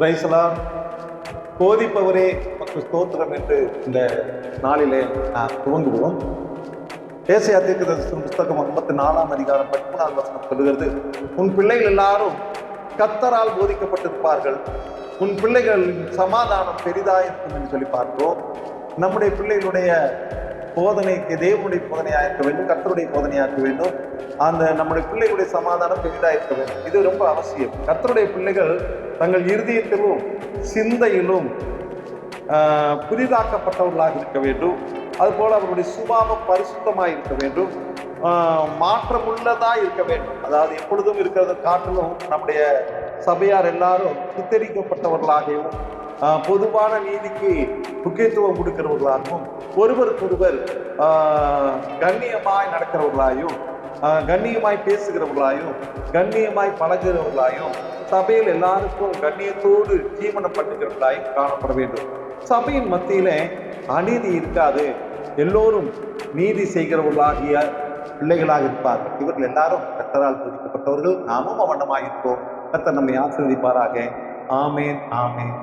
பிரைசலாம் போதிப்பவரே மற்றும் ஸ்தோத்திரம் என்று இந்த நாளிலே நாம் துவங்குவோம். தேசிய தீர்க்கதரிசன புஸ்தகம் ஐம்பத்தி நாலாம் அதிகாரம் பதிமூணாம் வசனம் சொல்லுகிறது உன் பிள்ளைகள் எல்லாரும் கத்தரால் போதிக்கப்பட்டிருப்பார்கள். உன் பிள்ளைகளின் சமாதானம் பெரிதா இருக்கும் என்று சொல்லி பார்க்கிறோம். நம்முடைய பிள்ளைகளுடைய போதனைக்கு தேவனுடைய போதனையாக இருக்க வேண்டும் கர்த்தருடைய போதனையாக இருக்க வேண்டும். அந்த நம்முடைய பிள்ளைகளுடைய சமாதானம் பெரிதாக இருக்க வேண்டும். இது ரொம்ப அவசியம். கர்த்தருடைய பிள்ளைகள் தங்கள் இருதயத்திலும் சிந்தையிலும் புதிதாக்கப்பட்டவர்களாக இருக்க வேண்டும். அதுபோல் அவருடைய சுபாவம் பரிசுத்தமாக இருக்க வேண்டும். மாற்றமுள்ளதாக இருக்க வேண்டும். அதாவது எப்பொழுதும் இருக்கிறத காட்டிலும் நம்முடைய சபையார் எல்லாரும் சித்தரிக்கப்பட்டவர்களாகவும் பொதுவான நீதிக்கு முக்கியத்துவம் கொடுக்கிறவர்களாகவும் ஒருவருக்கொருவர் கண்ணியமாய் நடக்கிறவர்களாயும் கண்ணியமாய் பேசுகிறவர்களாயும் கண்ணியமாய் பழகிறவர்களாயும் சபையில் எல்லாருக்கும் கண்ணியத்தோடு ஜீவனம் பண்ணுகிறவர்களாயும் காணப்பட வேண்டும். சபையின் மத்தியில அநீதி இருக்காது. எல்லோரும் நீதி செய்கிறவர்களாகிய பிள்ளைகளாக இருப்பார்கள் இவர்கள் எல்லாரும் கத்தரால் போதிக்கப்பட்டவர்கள் நாமும் அவனமாக இருப்போம் கத்தர் நம்மை ஆசீர்வதிப்பாராக. ஆமேன் ஆமேன்.